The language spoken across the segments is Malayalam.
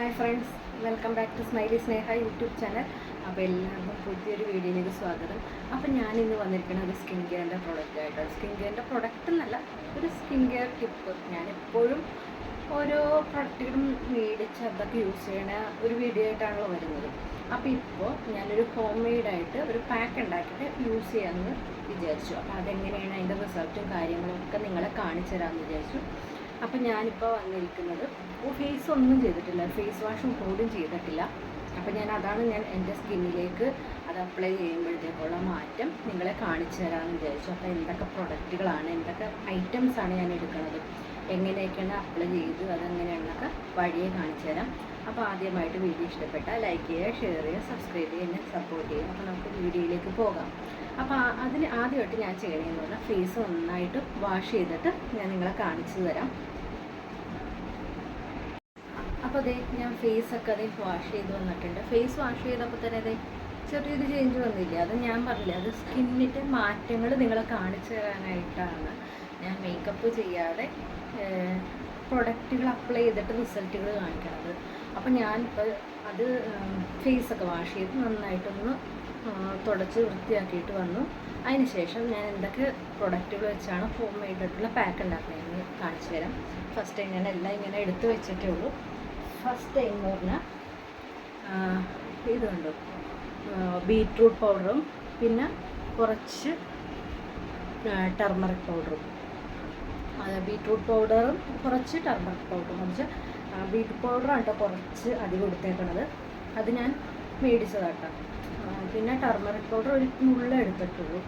Hi friends welcome back to smiley Sneha YouTube channel അപ്പോൾ എല്ലാവർക്കും പുതിയൊരു വീഡിയോയിലേക്ക് സ്വാഗതം. അപ്പോൾ ഞാൻ ഇന്ന് വന്നിരിക്കുന്ന ഒരു സ്കിൻ കെയറിന്റെ പ്രോഡക്റ്റ് ആയിട്ടാണ്. സ്കിൻ കെയറിന്റെ പ്രോഡക്റ്റ് എന്നല്ല ഒരു സ്കിൻ കെയർ ടിപ്പ് ഞാൻ എപ്പോഴും ഓരോ പ്രൊഡക്റ്റുകളും മേടിച്ച് അതൊക്കെ യൂസ് ചെയ്യണ ഒരു വീഡിയോ ആയിട്ടാണല്ലോ വരുന്നത്. അപ്പോൾ ഇപ്പോൾ ഞാനൊരു ഹോം മെയ്ഡായിട്ട് ഒരു പാക്ക് ഉണ്ടാക്കിയിട്ട് യൂസ് ചെയ്യാമെന്ന് വിചാരിച്ചു. അപ്പോൾ അതെങ്ങനെയാണ് അതിന്റെ റിസൾട്ടും കാര്യങ്ങളും ഒക്കെ നിങ്ങളെ കാണിച്ചു തരാമെന്ന് വിചാരിച്ചു. അപ്പം ഞാനിപ്പോൾ വന്നിരിക്കുന്നത്. ഫേസ് ഒന്നും ചെയ്തിട്ടില്ല. ഫേസ് വാഷും പോലും ചെയ്തിട്ടില്ല. അപ്പം ഞാൻ അതാണ് ഞാൻ എന്റെ സ്കിന്നിലേക്ക് അത് അപ്ലൈ ചെയ്യുമ്പോഴത്തേക്കുള്ള മാറ്റം നിങ്ങളെ കാണിച്ചു തരാമെന്ന് വിചാരിച്ചു. അപ്പോൾ എന്തൊക്കെ പ്രൊഡക്റ്റുകളാണ് എന്തൊക്കെ ഐറ്റംസ് ആണ് ഞാൻ എടുക്കുന്നത് എങ്ങനെയൊക്കെയാണ് അപ്ലൈ ചെയ്ത് അതെങ്ങനെയാണെന്നൊക്കെ വഴിയെ കാണിച്ചു തരാം. അപ്പോൾ ആദ്യമായിട്ട് വീഡിയോ ഇഷ്ടപ്പെട്ടാൽ ലൈക്ക് ചെയ്യുക ഷെയർ ചെയ്യുക സബ്സ്ക്രൈബ് ചെയ്യുക എന്നെ സപ്പോർട്ട് ചെയ്യുക. അപ്പോൾ നമുക്ക് വീഡിയോയിലേക്ക് പോകാം. അപ്പോൾ അതിൽ ആദ്യമായിട്ട് ഞാൻ ചെയ്യണമെന്ന് പറഞ്ഞാൽ ഫേസ് നന്നായിട്ട് വാഷ് ചെയ്തിട്ട് ഞാൻ നിങ്ങളെ കാണിച്ചു തരാം. അപ്പോൾ അതെ ഞാൻ ഫേസ് ഒക്കെ അതേ വാഷ് ചെയ്ത് വന്നിട്ടുണ്ട്. ഫേസ് വാഷ് ചെയ്തപ്പോൾ തന്നെ അതെ ചെറിയൊരു ചേഞ്ച് വന്നില്ല? അത് ഞാൻ പറഞ്ഞില്ല അത് സ്കിന്നിന്റെ മാറ്റങ്ങൾ നിങ്ങളെ കാണിച്ചു തരാനായിട്ടാണ്. ഞാൻ മേക്കപ്പ് ചെയ്യാതെ പ്രൊഡക്റ്റുകൾ അപ്ലൈ ചെയ്തിട്ട് റിസൾട്ടുകൾ കാണിക്കണത്. അപ്പം ഞാനിപ്പോൾ അത് ഫേസൊക്കെ വാഷ് ചെയ്ത് നന്നായിട്ടൊന്ന് തുടച്ച് വൃത്തിയാക്കിയിട്ട് വന്നു. അതിനുശേഷം ഞാൻ എന്തൊക്കെ പ്രൊഡക്റ്റുകൾ വെച്ചാണ് ഹോം മെയ്ഡായിട്ടുള്ള പാക്ക് ഉണ്ടാക്കുന്നതെന്ന് കാണിച്ചു തരാം. ഫസ്റ്റ് ഞാൻ എല്ലാം ഇങ്ങനെ എടുത്തു വെച്ചിട്ടേ ഉള്ളൂ. ഫസ്റ്റ് ടൈം എന്ന് പറഞ്ഞാൽ ഇതുണ്ട് ബീറ്റ്റൂട്ട് പൗഡറും പിന്നെ കുറച്ച് ടർമറിക് പൗഡറും ബീറ്റ്റൂട്ട് പൗഡറും കുറച്ച് ടർമറിക് പൗഡറും കുറച്ച് ബീട്രൂട്ട് പൗഡറാണ് കേട്ടോ കുറച്ച് അധികം എടുത്തേക്കണത്. അത് ഞാൻ മേടിച്ചതാട്ടോ. പിന്നെ ടർമറിക് പൗഡർ ഒരു നുള്ള എടുത്തിട്ടുള്ളൂ.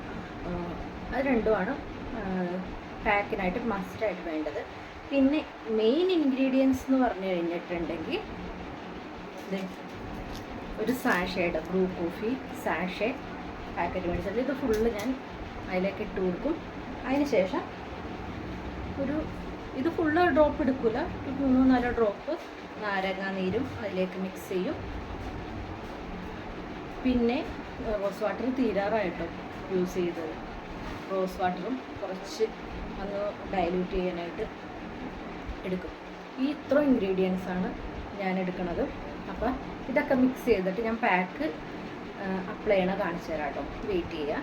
അത് രണ്ടുമാണ്. പാക്കിനായിട്ട് മസ്റ്റായിട്ട് വേണ്ടത്. പിന്നെ മെയിൻ ഇൻഗ്രീഡിയൻസ് എന്ന് പറഞ്ഞു കഴിഞ്ഞിട്ടുണ്ടെങ്കിൽ ഒരു സാഷയുടെ ബ്രൂ കോഫി സാഷെ പാക്കറ്റ് മേടിച്ചത് ഇത് ഫുള്ള് ഞാൻ അതിലേക്ക് ഇട്ട് കൊടുക്കും. അതിന് ശേഷം ഒരു ഇത് ഫുള്ള് ഡ്രോപ്പ് എടുക്കില്ല മൂന്നോ നാലോ ഡ്രോപ്പ് നാരങ്ങാ നീരും അതിലേക്ക് മിക്സ് ചെയ്യും. പിന്നെ റോസ് വാട്ടർ തീരാറായിട്ടോ യൂസ് ചെയ്തത്. റോസ് വാട്ടറും കുറച്ച് ഒന്ന് ഡയലൂട്ട് ചെയ്യാനായിട്ട് എടുക്കും. ഈ ഇത്ര ഇൻഗ്രീഡിയൻസ് ആണ് ഞാൻ എടുക്കുന്നത് അപ്പോൾ ഇതൊക്കെ മിക്സ് ചെയ്തിട്ട് ഞാൻ പാക്ക് അപ്ലൈ ചെയ്യണ കാണിച്ചു തരാം കേട്ടോ വെയിറ്റ് ചെയ്യുക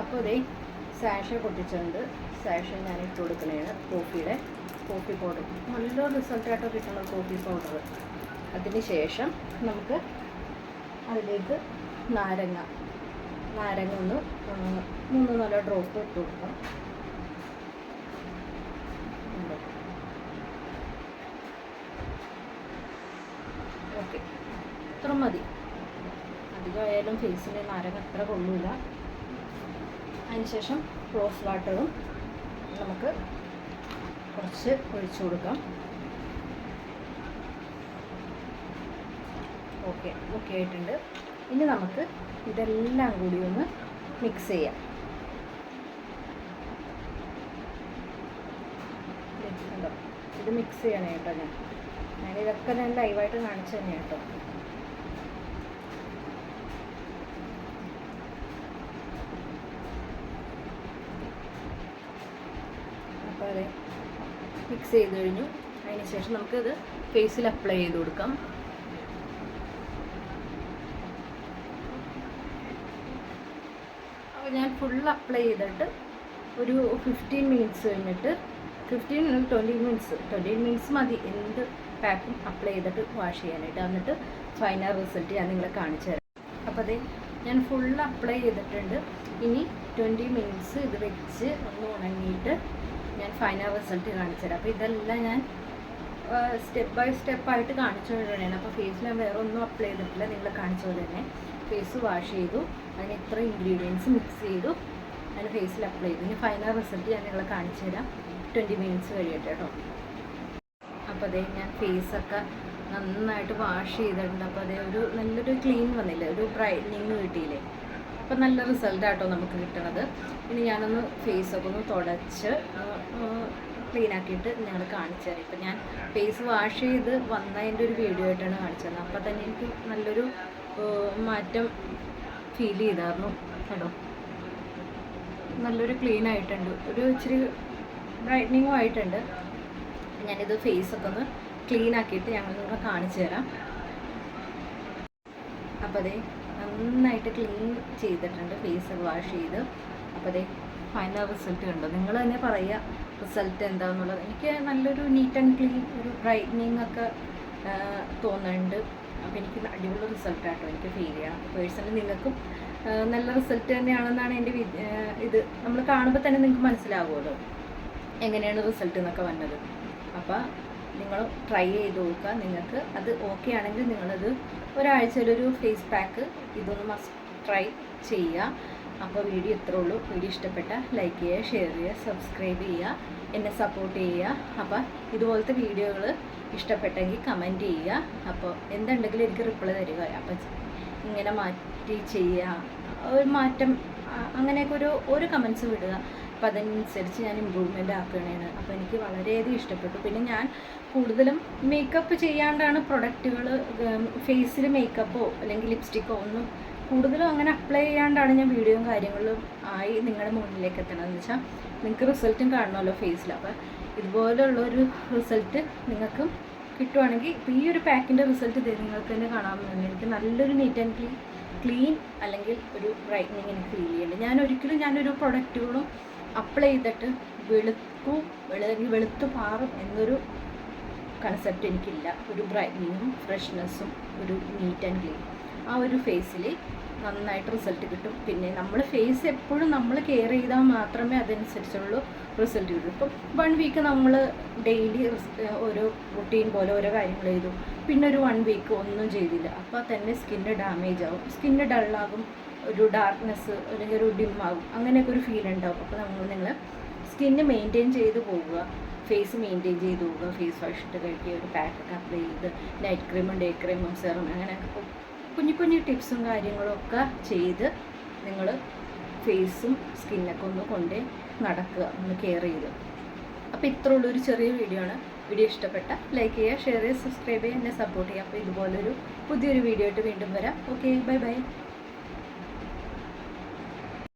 അപ്പോൾ ഇതേ സാഷ പൊട്ടിച്ചുകൊണ്ട് സാഷ ഞാൻ ഇട്ട് കൊടുക്കുന്നതാണ് കോഫിയുടെ കോഫി പൗഡർ നല്ല റിസൾട്ടായിട്ട് കിട്ടുന്ന കോഫി പൗഡർ അതിന് ശേഷം നമുക്ക് അതിലേക്ക് നാരങ്ങ നാരങ്ങ ഒന്ന് മൂന്ന് നാല് ഡ്രോപ്പ് ഇട്ട് കൊടുക്കാം. ഓക്കെ. ഇത്ര മതി. അധികമായാലും ഫേസിന് നാരങ്ങ അത്ര കൊള്ളൂല. അതിനുശേഷം റോസ് വാട്ടറും നമുക്ക് കുറച്ച് ഒഴിച്ചു കൊടുക്കാം. ഓക്കെ ഓക്കെ ആയിട്ടുണ്ട്. ഇനി നമുക്ക് ഇതെല്ലാം കൂടി ഒന്ന് മിക്സ് ചെയ്യാം. ഇത് മിക്സ് ചെയ്യണേ കേട്ടോ ഞാൻ. ഞാൻ ഇതൊക്കെ ഞാൻ ലൈവായിട്ട് കാണിച്ചു തന്നെ കേട്ടോ. അപ്പോൾ അതെ മിക്സ് ചെയ്ത് കഴിഞ്ഞു. അതിന് ശേഷം നമുക്കിത് ഫേസിൽ അപ്ലൈ ചെയ്ത് കൊടുക്കാം അപ്പോൾ ഞാൻ ഫുൾ അപ്ലൈ ചെയ്തിട്ട് ഒരു ഫിഫ്റ്റീൻ മിനിറ്റ്സ് കഴിഞ്ഞിട്ട് fifteen twenty minutes twenty minutes മതി. എന്ത് പാക്കും അപ്ലൈ ചെയ്തിട്ട് വാഷ് ചെയ്യാനായിട്ട്. എന്നിട്ട് ഫൈനൽ റിസൾട്ട് ഞാൻ നിങ്ങളെ കാണിച്ചു തരാം. അപ്പോൾ അതെ ഞാൻ ഫുൾ അപ്ലൈ ചെയ്തിട്ടുണ്ട്. ഇനി ട്വന്റി മിനിറ്റ്സ് ഇത് വെച്ച് ഒന്ന് ഉണങ്ങിയിട്ട് ഞാൻ ഫൈനൽ റിസൾട്ട് കാണിച്ചു തരാം. അപ്പോൾ ഇതെല്ലാം ഞാൻ സ്റ്റെപ്പ് ബൈ സ്റ്റെപ്പ് ആയിട്ട് കാണിച്ചു തന്നെയാണ് അപ്പോൾ ഫേസിൽ ഞാൻ വേറെ ഒന്നും അപ്ലൈ ചെയ്തിട്ടില്ല. നിങ്ങൾ കാണിച്ചു പോലെ ഫേസ് വാഷ് ചെയ്തു. അതിന് ഇത്ര ഇൻഗ്രീഡിയൻസ് മിക്സ് ചെയ്തു. അതിന് ഫേസിൽ അപ്ലൈ ചെയ്തു. ഇനി ഫൈനൽ റിസൾട്ട് ഞാൻ നിങ്ങളെ കാണിച്ചു തരാം. ട്വന്റി മിനിറ്റ്സ് കഴിയട്ടെ കേട്ടോ അപ്പോൾ അതേ ഞാൻ ഫേസൊക്കെ നന്നായിട്ട് വാഷ് ചെയ്തിട്ടുണ്ട്. അപ്പോൾ അതേ ഒരു നല്ലൊരു ക്ലീൻ വന്നില്ലേ? ഒരു ബ്രൈറ്റനിങ് കിട്ടിയില്ലേ? അപ്പം നല്ല റിസൾട്ടാട്ടോ നമുക്ക് കിട്ടണത്. ഇനി ഞാനൊന്ന് ഫേസൊക്കെ ഒന്ന് തുടച്ച് ക്ലീൻ ആക്കിയിട്ട് ഞങ്ങൾ കാണിച്ചു തരാം. ഇപ്പം ഞാൻ ഫേസ് വാഷ് ചെയ്ത് വന്നതിന്റെ ഒരു വീഡിയോ ആയിട്ടാണ് കാണിച്ചു തന്നത് അപ്പോൾ തന്നെ എനിക്ക് നല്ലൊരു മാറ്റം ഫീൽ ചെയ്തായിരുന്നു കേട്ടോ. നല്ലൊരു ക്ലീൻ ആയിട്ടുണ്ട്. ഒരു ഇച്ചിരി ബ്രൈറ്റനിങ്ങും ആയിട്ടുണ്ട്. ഞാനിത് ഫേസൊക്കെ ഒന്ന് ക്ലീൻ ആക്കിയിട്ട് ഞങ്ങൾ നിങ്ങളെ കാണിച്ചു തരാം. അപ്പോൾ അതെ നന്നായിട്ട് ക്ലീൻ ചെയ്തിട്ടുണ്ട് ഫേസ് വാഷ് ചെയ്ത്. അപ്പോൾ അതെ ഫൈനൽ റിസൾട്ട് കണ്ടോ? നിങ്ങൾ തന്നെ പറയുക റിസൾട്ട് എന്താണെന്നുള്ളത് എനിക്ക് നല്ലൊരു നീറ്റ് ആൻഡ് ക്ലീൻ ഒരു ബ്രൈറ്റനിങ് ഒക്കെ തോന്നുന്നുണ്ട്. അപ്പോൾ എനിക്ക് അടിപൊളി റിസൾട്ടാട്ടോ എനിക്ക് ഫീൽ ചെയ്യണം. പേഴ്സണലി നിങ്ങൾക്കും നല്ല റിസൾട്ട് തന്നെയാണെന്നാണ് എന്റെ ഇത്. നമ്മൾ കാണുമ്പോൾ തന്നെ നിങ്ങൾക്ക് മനസ്സിലാവുമല്ലോ എങ്ങനെയാണ് റിസൾട്ട് എന്നൊക്കെ വന്നത്. അപ്പോൾ നിങ്ങൾ ട്രൈ ചെയ്ത് നോക്കുക. നിങ്ങൾക്ക് അത് ഓക്കെ ആണെങ്കിൽ നിങ്ങളത് ഒരാഴ്ചയിലൊരു ഫേസ് പാക്ക് ഇതൊന്ന് മസ്റ്റ് ട്രൈ ചെയ്യുക. അപ്പോൾ വീഡിയോ ഇത്രേ ഉള്ളൂ. വീഡിയോ ഇഷ്ടപ്പെട്ട ലൈക്ക് ചെയ്യുക ഷെയർ ചെയ്യുക സബ്സ്ക്രൈബ് ചെയ്യുക എന്നെ സപ്പോർട്ട് ചെയ്യുക. അപ്പോൾ ഇതുപോലത്തെ വീഡിയോകൾ ഇഷ്ടപ്പെട്ടെങ്കിൽ കമന്റ് ചെയ്യുക. അപ്പോൾ എന്തുണ്ടെങ്കിലും എനിക്ക് റിപ്ലൈ തരിക അപ്പം ഇങ്ങനെ മാറ്റി ചെയ്യുക. ഒരു മാറ്റം അങ്ങനെയൊക്കെ ഒരു ഒരു കമൻസ് വിടുക അപ്പോൾ അതനുസരിച്ച് ഞാൻ ഇമ്പ്രൂവ്മെന്റ് ആക്കുകയാണ്. അപ്പോൾ എനിക്ക് വളരെയധികം ഇഷ്ടപ്പെട്ടു. പിന്നെ ഞാൻ കൂടുതലും മേക്കപ്പ് ചെയ്യാണ്ടാണ് പ്രൊഡക്റ്റുകൾ ഫേസിൽ മേക്കപ്പോ അല്ലെങ്കിൽ ലിപ്സ്റ്റിക്കോ ഒന്നും കൂടുതലും അങ്ങനെ അപ്ലൈ ചെയ്യാണ്ടാണ് ഞാൻ വീഡിയോയും കാര്യങ്ങളും ആയി നിങ്ങളുടെ മുന്നിലേക്ക് എത്തണമെന്ന് വെച്ചാൽ നിങ്ങൾക്ക് റിസൾട്ടും കാണണമല്ലോ ഫേസിൽ അപ്പോൾ ഇതുപോലുള്ള ഒരു റിസൾട്ട് നിങ്ങൾക്ക് കിട്ടുവാണെങ്കിൽ ഈ ഒരു പാക്കിന്റെ റിസൾട്ട് ഇത് നിങ്ങൾക്ക് തന്നെ കാണാമെന്നുണ്ട് എനിക്ക് നല്ലൊരു നീറ്റ് ആൻഡ് ക്ലീൻ ക്ലീൻ അല്ലെങ്കിൽ ഒരു ബ്രൈറ്റനിങ് എനിക്ക് ഫീൽ ചെയ്യുന്നുണ്ട് ഞാൻ ഒരിക്കലും ഞാനൊരു പ്രൊഡക്റ്റുകളും അപ്ലൈ ചെയ്തിട്ട് വെളുക്കും അല്ലെങ്കിൽ വെളുത്തു പാറും എന്നൊരു കൺസെപ്റ്റ് എനിക്കില്ല. ഒരു ബ്രൈറ്റനിങ്ങും ഫ്രഷ്നെസ്സും ഒരു നീറ്റ് ആൻഡ് ക്ലീൻ ആ ഒരു ഫേസിൽ നന്നായിട്ട് റിസൾട്ട് കിട്ടും. പിന്നെ നമ്മൾ ഫേസ് എപ്പോഴും നമ്മൾ കെയർ ചെയ്താൽ മാത്രമേ അതനുസരിച്ചുള്ള റിസൾട്ട് കിട്ടൂ. ഇപ്പം വൺ വീക്ക് നമ്മൾ ഡെയിലി ഓരോ റുട്ടീൻ പോലെ ഓരോ കാര്യങ്ങൾ ചെയ്തു. പിന്നെ ഒരു വൺ വീക്ക് ഒന്നും ചെയ്തില്ല. അപ്പോൾ തന്നെ സ്കിന്ന് ഡാമേജ് ആവും. സ്കിന്ന് ഡള്ളാകും ഒരു ഡാർക്ക്നെസ് അല്ലെങ്കിൽ ഒരു ഡിം ആകും. അങ്ങനെയൊക്കെ ഒരു ഫീൽ ഉണ്ടാവും. അപ്പോൾ നമ്മൾ നിങ്ങൾ സ്കിന്ന് മെയിന്റെയിൻ ചെയ്ത് പോവുക. ഫേസ് മെയിന്റെയിൻ ചെയ്ത് പോവുക. ഫേസ് വാഷ് ഇട്ട് കഴിക്കുക ഒരു പാക്കൊക്കെ അപ്ലൈ ചെയ്ത് നൈറ്റ് ക്രീമും ഡേ ക്രീമും സെറും അങ്ങനെയൊക്കെ കുഞ്ഞു കുഞ്ഞു ടിപ്സും കാര്യങ്ങളും ഒക്കെ ചെയ്ത് നിങ്ങൾ ഫേസും സ്കിന്നൊക്കെ ഒന്ന് കൊണ്ടേ നടക്കുക ഒന്ന് കെയർ ചെയ്ത്. അപ്പോൾ ഇത്ര ഉള്ളൊരു ചെറിയ വീഡിയോ ആണ്. വീഡിയോ ഇഷ്ടപ്പെട്ട ലൈക്ക് ചെയ്യുക ഷെയർ ചെയ്യുക സബ്സ്ക്രൈബ് ചെയ്യുക എന്നെ സപ്പോർട്ട് ചെയ്യുക. അപ്പോൾ ഇതുപോലൊരു പുതിയൊരു വീഡിയോ ആയിട്ട് വീണ്ടും വരാം. Okay bye bye